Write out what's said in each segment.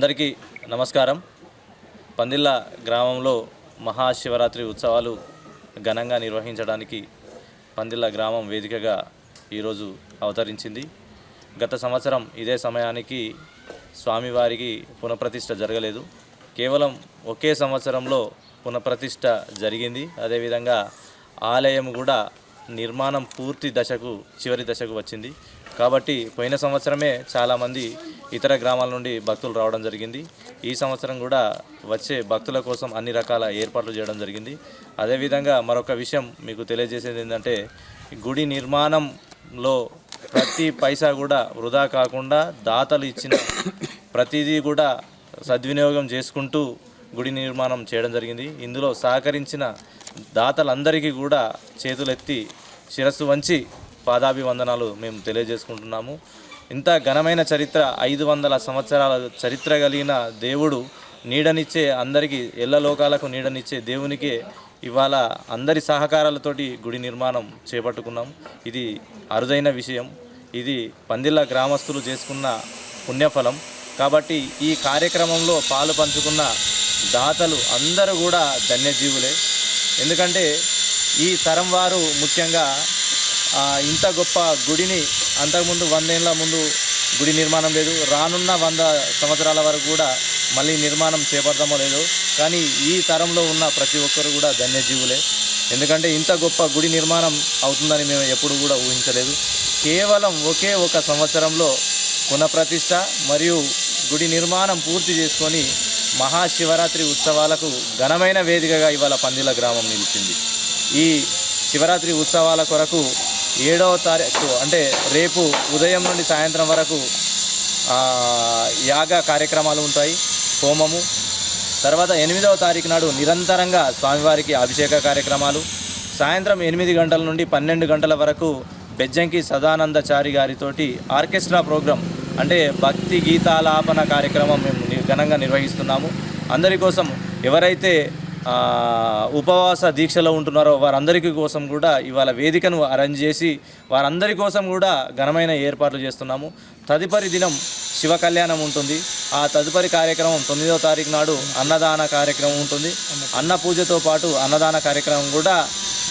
అందరికీ నమస్కారం. పందిళ్ళ గ్రామంలో మహాశివరాత్రి ఉత్సవాలు ఘనంగా నిర్వహించడానికి పందిళ్ళ గ్రామం వేదికగా ఈరోజు అవతరించింది. గత సంవత్సరం ఇదే సమయానికి స్వామివారికి పునఃప్రతిష్ఠ జరగలేదు. కేవలం ఒకే సంవత్సరంలో పునఃప్రతిష్ఠ జరిగింది. అదేవిధంగా ఆలయం కూడా నిర్మాణం పూర్తి దశకు చివరి దశకు వచ్చింది. కాబట్టి పోయిన సంవత్సరమే చాలామంది ఇతర గ్రామాల నుండి భక్తులు రావడం జరిగింది. ఈ సంవత్సరం కూడా వచ్చే భక్తుల కోసం అన్ని రకాల ఏర్పాట్లు చేయడం జరిగింది. అదేవిధంగా మరొక విషయం మీకు తెలియజేసేది ఏంటంటే గుడి నిర్మాణంలో ప్రతి పైసా కూడా వృధా కాకుండా దాతలు ఇచ్చిన ప్రతిదీ కూడా సద్వినియోగం చేసుకుంటూ గుడి నిర్మాణం చేయడం జరిగింది. ఇందులో సహకరించిన దాతలందరికీ కూడా చేతులెత్తి శిరస్సు వంచి పాదాభివందనాలు మేము తెలియజేసుకుంటున్నాము. ఇంత ఘనమైన చరిత్ర ఐదు వందల సంవత్సరాల చరిత్ర కలిగిన దేవుడు నీడనిచ్చే అందరికీ ఎల్లలోకాలకు నీడనిచ్చే దేవునికే ఇవాళ అందరి సహకారాలతోటి గుడి నిర్మాణం చేపట్టుకున్నాం. ఇది అరుదైన విషయం. ఇది పందిళ్ళ గ్రామస్తులు చేసుకున్న పుణ్యఫలం. కాబట్టి ఈ కార్యక్రమంలో పాలు పంచుకున్న దాతలు అందరూ కూడా ధన్యజీవులే. ఎందుకంటే ఈ తరం వారు ముఖ్యంగా ఇంత గొప్ప గుడిని అంతకుముందు వందేళ్ళ ముందు గుడి నిర్మాణం లేదు. రానున్న వంద సంవత్సరాల వరకు కూడా మళ్ళీ నిర్మాణం చేపడతామో లేదు. కానీ ఈ తరంలో ఉన్న ప్రతి ఒక్కరు కూడా ధన్యజీవులే. ఎందుకంటే ఇంత గొప్ప గుడి నిర్మాణం అవుతుందని మేము ఎప్పుడు కూడా ఊహించలేదు. కేవలం ఒకే ఒక సంవత్సరంలో పునఃప్రతిష్ట మరియు గుడి నిర్మాణం పూర్తి చేసుకొని మహాశివరాత్రి ఉత్సవాలకు ఘనమైన వేదికగా ఇవాళ పందిల గ్రామం నిలిచింది. ఈ శివరాత్రి ఉత్సవాల కొరకు ఏడవ తారీఖు అంటే రేపు ఉదయం నుండి సాయంత్రం వరకు యాగ కార్యక్రమాలు ఉంటాయి. హోమము. తర్వాత ఎనిమిదవ తారీఖు నాడు నిరంతరంగా స్వామివారికి అభిషేక కార్యక్రమాలు. సాయంత్రం ఎనిమిది గంటల నుండి పన్నెండు గంటల వరకు బెజ్జంకి సదానందచారి గారితోటి ఆర్కెస్ట్రా ప్రోగ్రాం అంటే భక్తి గీతాలాపన కార్యక్రమం మేము ఘనంగా నిర్వహిస్తున్నాము. అందరి కోసం ఎవరైతే ఉపవాస దీక్షలో ఉంటున్నారో వారందరికీ కోసం కూడా ఇవాళ వేదికను అరేంజ్ చేసి వారందరి కోసం కూడా ఘనమైన ఏర్పాట్లు చేస్తున్నాము. తదుపరి దినం శివ కళ్యాణం ఉంటుంది. ఆ తదుపరి కార్యక్రమం తొమ్మిదవ తారీఖు నాడు అన్నదాన కార్యక్రమం ఉంటుంది. అన్న పూజతో పాటు అన్నదాన కార్యక్రమం కూడా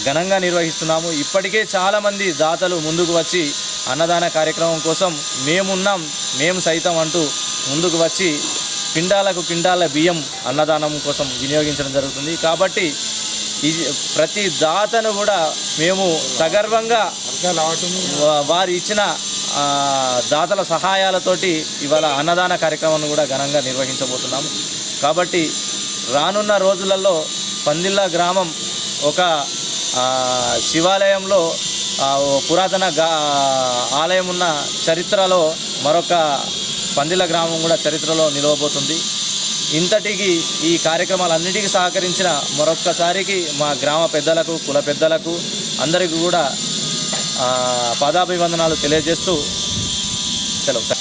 ఘనంగా నిర్వహిస్తున్నాము. ఇప్పటికే చాలామంది దాతలు ముందుకు వచ్చి అన్నదాన కార్యక్రమం కోసం మేమున్నాం మేము సైతం అంటూ ముందుకు వచ్చి పిండాలకు పిండాల బియ్యం అన్నదానం కోసం వినియోగించడం జరుగుతుంది. కాబట్టి ఇది ప్రతి దాతను కూడా మేము సగర్వంగా వారు ఇచ్చిన దాతల సహాయాలతోటి ఇవాళ అన్నదాన కార్యక్రమాన్ని కూడా ఘనంగా నిర్వహించబోతున్నాము కాబట్టి రానున్న రోజులలో పందిళ్ళ గ్రామం ఒక శివాలయంలో పురాతన గా ఆలయం ఉన్న చరిత్రలో మరొక పందిల గ్రామం కూడా చరిత్రలో నిలవబోతుంది. ఇంతటికి ఈ కార్యక్రమాలన్నిటికీ సహకరించిన మరొక్కసారికి మా గ్రామ పెద్దలకు కుల పెద్దలకు అందరికీ కూడా పాదాభివందనాలు తెలియజేస్తూ సెలవు.